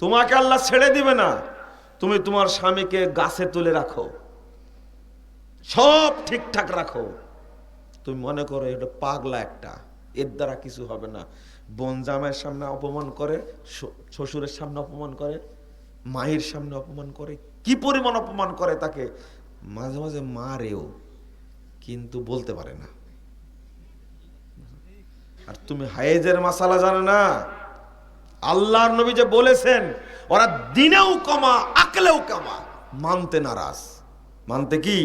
তোমাকে আল্লাহ ছেড়ে দিবে না। তুমি তোমার স্বামীকে গাছে তুলে রাখো। সব ঠিকঠাক রাখো। তুমি মনে করো এটা পাগলা একটা। এর দ্বারা কিছু হবে না। বোন জামাইয়ের সামনে অপমান করে শ্বশুরের সামনে অপমান করে, মায়ের সামনে অপমান করে, কি পরিমাণ অপমান করে তাকে? মাঝে মাঝে মারেও, কিন্তু বলতে পারে না। আর তুমি হায়েজের মাসালা জানো না? আল্লাহর নবী যে বলেছেন, ওরা দিনেও কমা আকলেও কমা মানতে নারাজ। মানতে কি?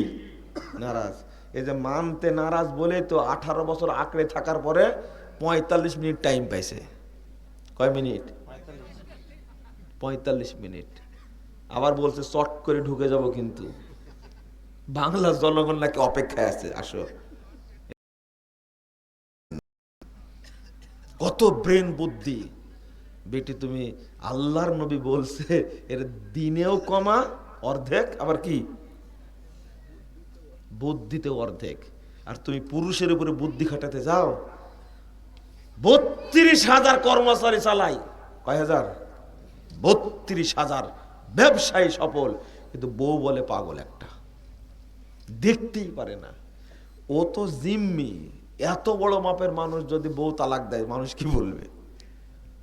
নারাজ। এই যে মানতে নারাজ বলে তো আঠারো বছর আঁকড়ে থাকার পরে পঁয়তাল্লিশ মিনিট টাইম পাইছে। কয় মিনিট? পঁয়তাল্লিশ মিনিট। আবার বলছে, চট করে ঢুকে যাব কিন্তু। বাংলার জনগণ নাকি অপেক্ষায় আছে, আসো। কত ব্রেন বুদ্ধি। বেটি, তুমি আল্লাহর নবী বলছে, এর দিনেও কমা, অর্ধেক, আবার কি? বুদ্ধিতে অর্ধেক। আর তুমি পুরুষের উপরে বুদ্ধি খাটাতে যাও, বত্রিশ হাজার কর্মচারী চালাই। কয় হাজার? বত্রিশ হাজার ব্যবসায়ী সফল। কিন্তু বউ বলে পাগল একটা। দেখতেই পারে না। ও তো জিম্মি। এত বড় মাপের মানুষ যদি বউ তালাক দেয়, মানুষ কি বলবে?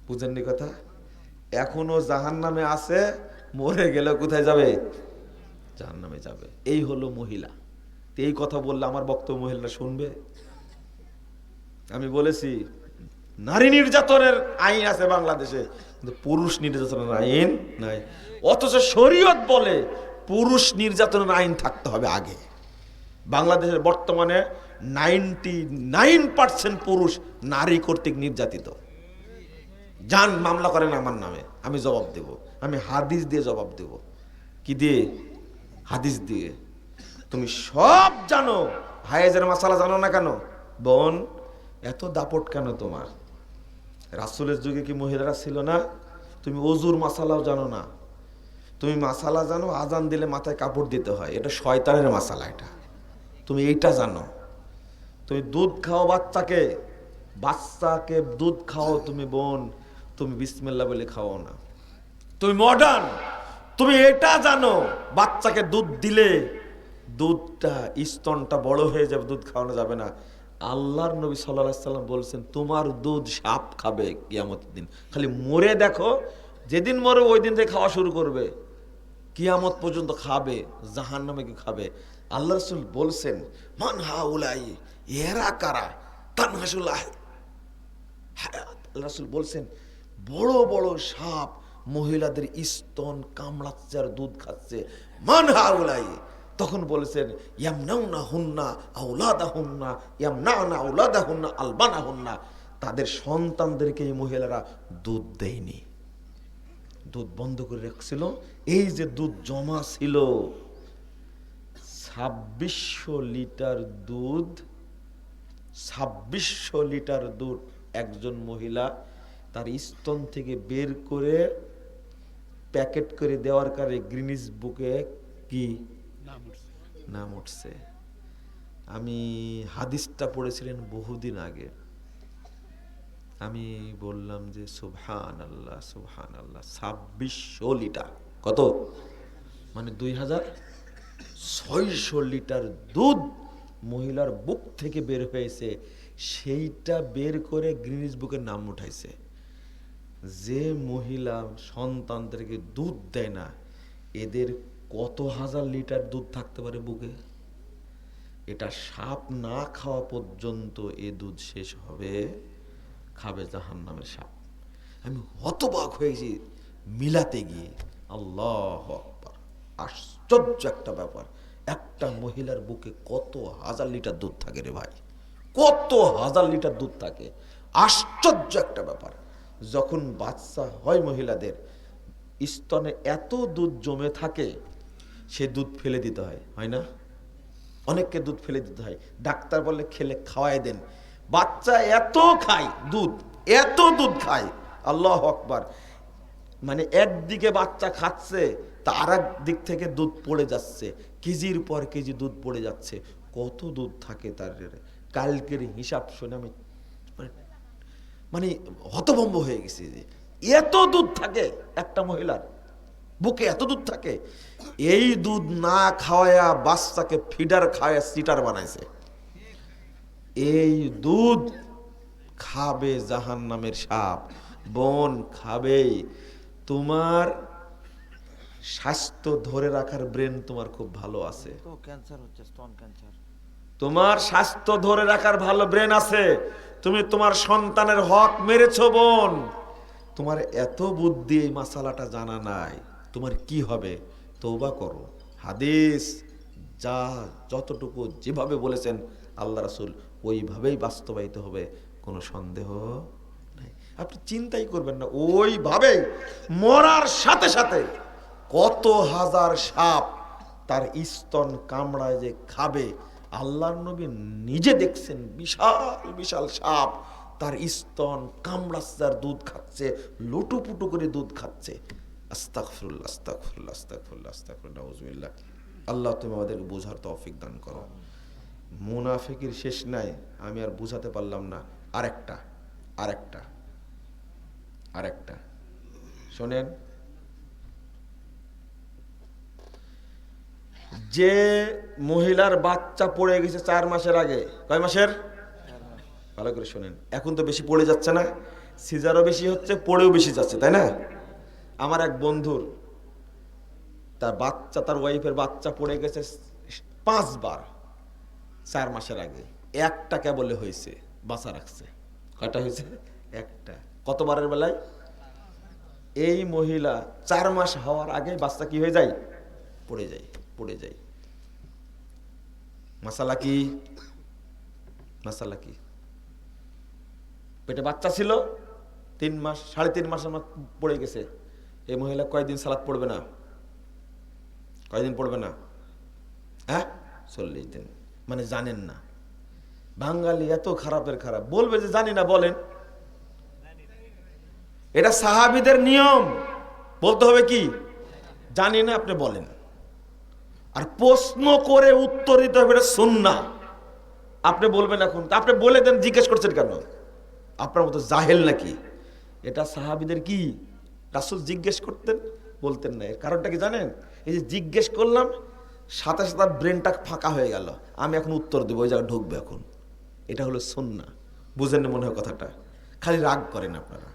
বুঝেননি কথা? এখনও জাহান নামে আছে, মরে গেলে কোথায় যাবে? জাহান নামে যাবে। এই হলো মহিলা। এই কথা বললে আমার বক্তব্য মহিলা শুনবে? আমি বলেছি, নারী নির্যাতনের আইন আছে বাংলাদেশে, কিন্তু পুরুষ নির্যাতনের আইন নাই। অথচ শরীয়ত বলে পুরুষ নির্যাতনের আইন থাকতে হবে আগে। বাংলাদেশের বর্তমানে নাইনটি নাইন পার্সেন্ট পুরুষ নারী কর্তৃক নির্যাতিত। যান মামলা করেন আমার নামে, আমি জবাব দেব। আমি হাদিস দিয়ে জবাব দেব। কি দিয়ে? হাদিস দিয়ে। তুমি সব জানো হায়েজের মশালা জানো না কেন? বোন, এত দাপট কেন তোমার? রাসুলের যুগে কি মহিলারা ছিল না? তুমি অজুর মাসালাও জানো না। তুমি মাসালা জানো, আজান দিলে মাথায় কাপড় দিতে হয়। এটা শয়তানের মাসালা এটা। তুমি এইটা জানো। তুমি দুধ খাও বাচ্চাকে বাচ্চাকে দুধ খাও তুমি বোন। তুমি বিসমিল্লা বলে খাও না। তুমি মডার্ন তুমি এটা জানো, বাচ্চাকে দুধ দিলে দুধটা, স্তনটা বড় হয়ে যাবে, দুধ খাওয়ানো যাবে না। আল্লাহর নবী সাল্লাহ সাল্লাম বলছেন, তোমার দুধ সাপ খাবে কিয়ামতের দিন। খালি মরে দেখো, যেদিন মরে ওই দিন থেকে খাওয়া শুরু করবে। কিয়ামত পর্যন্ত খাবে জাহান নামে কি খাবে। আল্লাহ রসুল বলছেন, মান হা উলাই এরা কারা? তানহাসুল্লাহ হায়াত। আল্লাহ রাসূল বলছেন বড় বড় সাপ মহিলাদের স্তন কামড়াচ্ছে আর দুধ খাচ্ছে। মান হাউলাই তখন বলেছেন, ইয়ামনাউনা হুন্না আউলাদা হুন্না ইয়ামনাউনা আউলাদা হুন্না আলবানা হুন্না তাদের সন্তানদেরকে এই মহিলারা দুধ দেয়নি। দুধ বন্ধ করে রাখছিল। এই যে দুধ জমা ছিল, ছাব্বিশশো লিটার দুধ, ছাব্বিশশো লিটার দুধ একজন মহিলা তার স্তন থেকে বের করে প্যাকেট করে দেওয়ার কারণে গ্রিনিস বুকে কি? নাম উঠছে। আমি হাদিসটা পড়েছিলেন বহুদিন আগে। আমি বললাম যে সুবহান আল্লাহ সুবহান আল্লাহ ছাব্বিশশো লিটার। কত? মানে দুই হাজার ছয়শো লিটার দুধ মহিলার বুক থেকে বের হয়েছে। সেইটা বের করে গ্রিনিস বুকের নাম উঠাইছে। যে মহিলা সন্তানদেরকে দুধ দেয় না, এদের কত হাজার লিটার দুধ থাকতে পারে বুকে? এটা সাপ না খাওয়া পর্যন্ত এ দুধ শেষ হবে, খাবে জাহান নামের সাপ। আমি হতবাক হয়েছি মিলাতে গিয়ে। আল্লাহ আকবার। আশ্চর্য একটা ব্যাপার, একটা মহিলার বুকে কত হাজার লিটার দুধ থাকে রে ভাই? কত হাজার লিটার দুধ থাকে? আশ্চর্য একটা ব্যাপার। যখন বাচ্চা হয় মহিলাদের, স্তনে এত দুধ জমে থাকে, সে দুধ ফেলে দিতে হয় হয় না? অনেককে দুধ ফেলে দিতে হয়। ডাক্তার বলে খেলে খাওয়াই দেন। বাচ্চা এত খায় দুধ, এত দুধ খায়। আল্লাহ আকবার। মানে একদিকে বাচ্চা খাচ্ছে, তার দিক থেকে দুধ পড়ে যাচ্ছে, কেজির পর কেজি দুধ পড়ে যাচ্ছে। কত দুধ থাকে তার? কালকের হিসাব শুনে আমি মানে হতভম্ব হয়ে গেছি যে এত দুধ থাকে একটা মহিলার বুকে এত দুধ থাকে এই দুধ না খাওয়ায়া বাচ্চাকে ফিডার খাওয়া সিটার বানাইছে। এই দুধ খাবে জাহান নামের সাপ বন খাবেই তোমার স্বাস্থ্য ধরে রাখার ব্রেন তোমার খুব ভালো আছে। তো ক্যান্সার হচ্ছে তোমার স্বাস্থ্য ধরে রাখার ভালো ব্রেন আছে। তুমি তোমার সন্তানের হক মেরেছ, বোন। তোমার এত বুদ্ধি এই মাসালাটা জানা নাই। তোমার কি হবে? তৌবা করো। হাদিস যা যতটুকু যেভাবে বলেছেন আল্লাহ রাসুল, ওইভাবেই বাস্তবায়িত হবে। কোনো সন্দেহ নাই। আপনি চিন্তাই করবেন না, ওইভাবেই মরার সাথে সাথে কত হাজার সাপ তার স্তন কামড়ায় যে খাবে আল্লাহর নবী নিজে দেখছেন বিশাল বিশাল সাপ। তার স্তন আর দুধ খাচ্ছে, লুটুপুটু করে দুধ খাচ্ছে। আস্তাগফিরুল্লাহ আস্তাগফিরুল্লাহ আস্তাগফিরুল্লাহ, নাউজুবিল্লাহ। আল্লাহ তুমি আমাদেরকে বোঝার তৌফিক দান করো। মুনাফিকের শেষ নাই, আমি আর বুঝাতে পারলাম না। আরেকটা আরেকটা আরেকটা। শোনেন যে মহিলার বাচ্চা পড়ে গেছে চার মাসের আগে, কয় মাসের? ভালো করে শোনেন, এখন তো বেশি পড়ে যাচ্ছে না, সিজারও বেশি হচ্ছে, পড়েও বেশি যাচ্ছে, তাই না? আমার এক বন্ধুর, তার বাচ্চা, তার ওয়াইফের বাচ্চা পড়ে গেছে পাঁচবার, চার মাসের আগে, একটা কেবলে হয়েছে, বাঁচা রাখছে, কয়টা হয়েছে? একটা, কতবারের বেলায়? এই মহিলা চার মাস হওয়ার আগে বাচ্চা কি হয়ে যায়? পড়ে যায় পড়ে যায়। মাসালা কি মাসালা কি পেটে বাচ্চা ছিল, তিন মাস, সাড়ে তিন মাসের মত পড়ে গেছে। এই মহিলা কয়দিন সালাদ পড়বে না? কয়দিন পড়বে না? হ্যাঁ? চল্লিশ দিন। মানে জানেন না। বাঙালি এত খারাপের খারাপ। বলবে যে জানি না, বলেন। এটা সাহাবিদের নিয়ম। বলতে হবে কি? জানি না, আপনি বলেন। আর প্রশ্ন করে উত্তর দিতে হবে, এটা সুন্না আপনি বলবেন এখন আপনি বলে দেন, জিজ্ঞেস করছেন কেন? আপনার মতো জাহেল নাকি? এটা সাহাবিদের কি? রাসুল জিজ্ঞেস করতেন, বলতেন না। এর কারণটা কি জানেন? এই যে জিজ্ঞেস করলাম, সাথে সাথে ব্রেনটা ফাঁকা হয়ে গেল। আমি এখন উত্তর দেবো ওই জায়গায় ঢুকবে এখন। এটা হলো সুন্না বুঝেন মনে হয় কথাটা? খালি রাগ করেন আপনারা।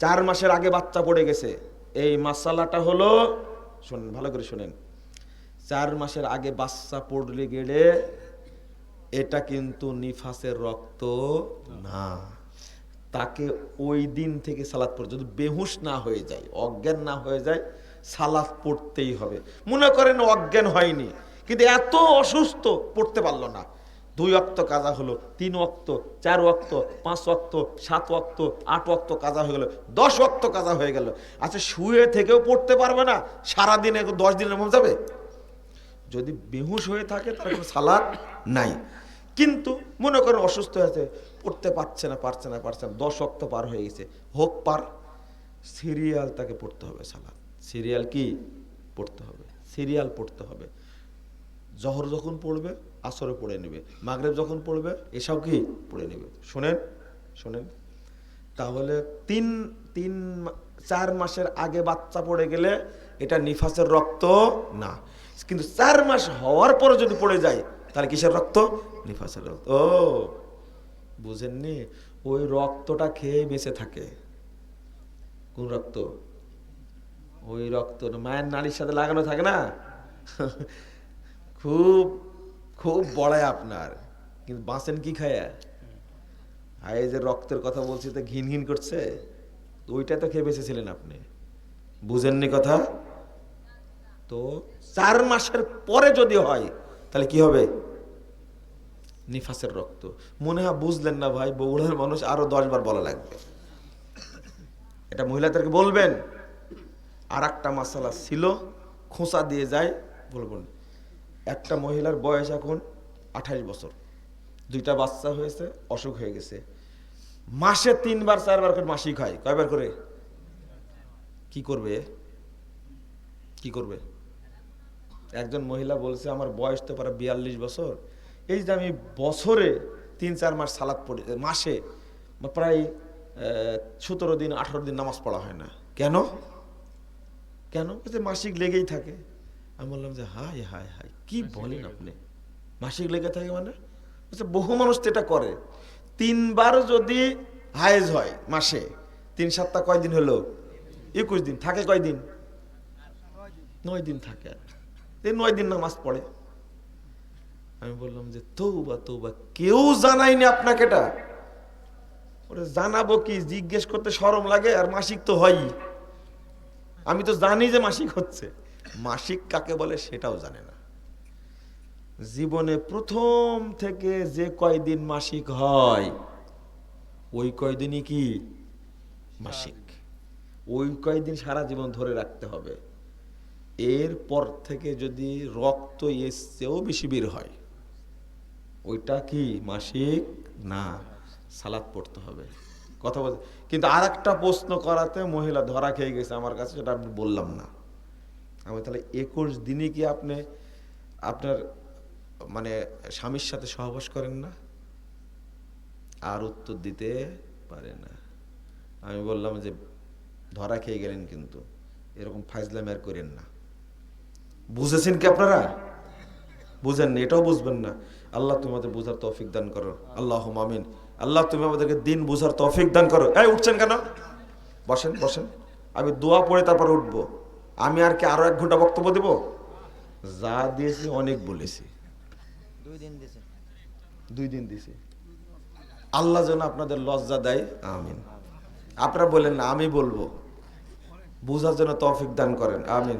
চার মাসের আগে বাচ্চা পড়ে গেছে। এই মাসালাটা হলো শোনেন, ভালো করে শোনেন। চার মাসের আগে বাচ্চা পড়লে গেলে এটা কিন্তু নিফাসের রক্ত না। তাকে ওই দিন থেকে সালাদ পড়ে, যদি বেহুশ না হয়ে যায়, অজ্ঞান না হয়ে যায়, সালাদ পড়তেই হবে। মনে করেন অজ্ঞান হয়নি, কিন্তু এত অসুস্থ পড়তে পারল না। দুই অক্ত কাজা হলো, তিন অক্ত চার অক্ত পাঁচ অক্ত সাত অক্ত আট অক্ত কাজা হয়ে গেল, দশ অক্ত কাজা হয়ে গেল। আচ্ছা শুয়ে থেকেও পড়তে পারবে না, সারাদিনে দশ দিনের মধ্যে যাবে? যদি বেহুশ হয়ে থাকে তার কোনো সালাদ নাই। কিন্তু মনে করেন অসুস্থ হয়েছে পড়তে পারছে না পারছে না পারছে না, দশ অক্ত পার হয়ে গেছে। হোক, পার। সিরিয়াল তাকে পড়তে হবে, সালাদ। সিরিয়াল কি? পড়তে হবে। সিরিয়াল পড়তে হবে। জহর যখন পড়বে, আসরে পড়ে নেবে। মাগরেব যখন পড়বে এসব কি পড়ে নেবে। শোনেন শোনেন। তাহলে তিন তিন চার মাসের আগে বাচ্চা পড়ে গেলে এটা নিফাসের রক্ত না। কিন্তু চার মাস হওয়ার পরে যদি পড়ে যায়, তাহলে কিসের রক্ত? নিফাসের রক্ত। ও, বুঝেননি? ওই রক্তটা খেয়ে বেঁচে থাকে। কোন রক্ত? ওই রক্ত মায়ের নারীর সাথে লাগানো থাকে না? খুব খুব বড়ায় আপনার। কিন্তু বাঁচেন কি খায়া? আর এই যে রক্তের কথা বলছি, তো ঘিন ঘিন করছে? ওইটা তো খেয়ে বেঁচেছিলেন আপনি। বুঝেননি কথা? তো চার মাসের পরে যদি হয়, তাহলে কি হবে? নিফাসের রক্ত। মনে হয় বুঝলেন না ভাই, বগুড়ার মানুষ আরও দশ বার বলা লাগবে। এটা মহিলাদেরকে বলবেন আর একটা মাসালা ছিল, খোঁচা দিয়ে যায়, বলবেন। একটা মহিলার বয়স এখন আঠাশ বছর। দুইটা বাচ্চা হয়েছে, অসুখ হয়ে গেছে। মাসে তিনবার, চারবার করে মাসিক হয়। কয়বার করে? কি করবে? কি করবে? একজন মহিলা বলছে, আমার বয়স তো প্রায় বিয়াল্লিশ বছর। এই যে আমি বছরে তিন, চার মাস সালাদ পড়ি, মাসে প্রায় সতেরো দিন, আঠারো দিন নামাজ পড়া হয় না। কেন? কেন? মাসিক লেগেই থাকে। আমি বললাম যে হাই হাই হাই কি বলেন আপনি? মাসিক লেগে থাকে মানে? বলছে বহু মানুষ তো এটা করে। তিনবার যদি হায়েজ হয় মাসে তিন সপ্তাহ কয়দিন হলো? একুশ দিন। থাকে কয়দিন? নয় দিন থাকে আর। এই নয় দিন নামাজ পড়ে। আমি বললাম যে তৌবা তৌবা কেউ জানায়নি আপনাকে এটা? ওরে জানাব কি? জিজ্ঞেস করতে সরম লাগে আর মাসিক তো হয়ই। আমি তো জানি যে মাসিক হচ্ছে। মাসিক কাকে বলে সেটাও জানে না। জীবনে প্রথম থেকে যে কয়দিন মাসিক হয় ওই কয়দিনই কি? মাসিক। ওই কয়দিন সারা জীবন ধরে রাখতে হবে। এরপর থেকে যদি রক্ত এর চেয়েও বেশি বের হয় ওইটা কি মাসিক? না সালাদ পড়তে হবে। কথা বলতে কিন্তু আর একটা প্রশ্ন করাতে মহিলা ধরা খেয়ে গেছে আমার কাছে সেটা আমি বললাম না। আমি তাহলে একুশ দিনে কি আপনি আপনার মানে স্বামীর সাথে সহবাস করেন না? আর উত্তর দিতে পারে না। আমি বললাম যে, ধরা খেয়ে গেলেন কিন্তু। এরকম ফাইজলাম আর করেন না। বুঝেছেন কি আপনারা? বুঝেন না, এটাও বুঝবেন না। আল্লাহ তোমাদের বোঝার তৌফিক দান করো। আল্লাহ মামিন আল্লাহ তুমি আমাদেরকে দিন বোঝার তৌফিক দান করো। এই, উঠছেন কেন? বসেন বসেন। আমি দোয়া পড়ে তারপরে উঠবো। আমি আর কি আরও এক ঘণ্টা বক্তব্য দেব? যা দিয়েছি অনেক বলেছি। দুই দিন দুই দিন দিছি। আল্লাহ যেন আপনাদের লজ্জা দেয় আমিন। আপনারা বলেন না আমি বলব। বোঝার জন্য তফিক দান করেন আমিন।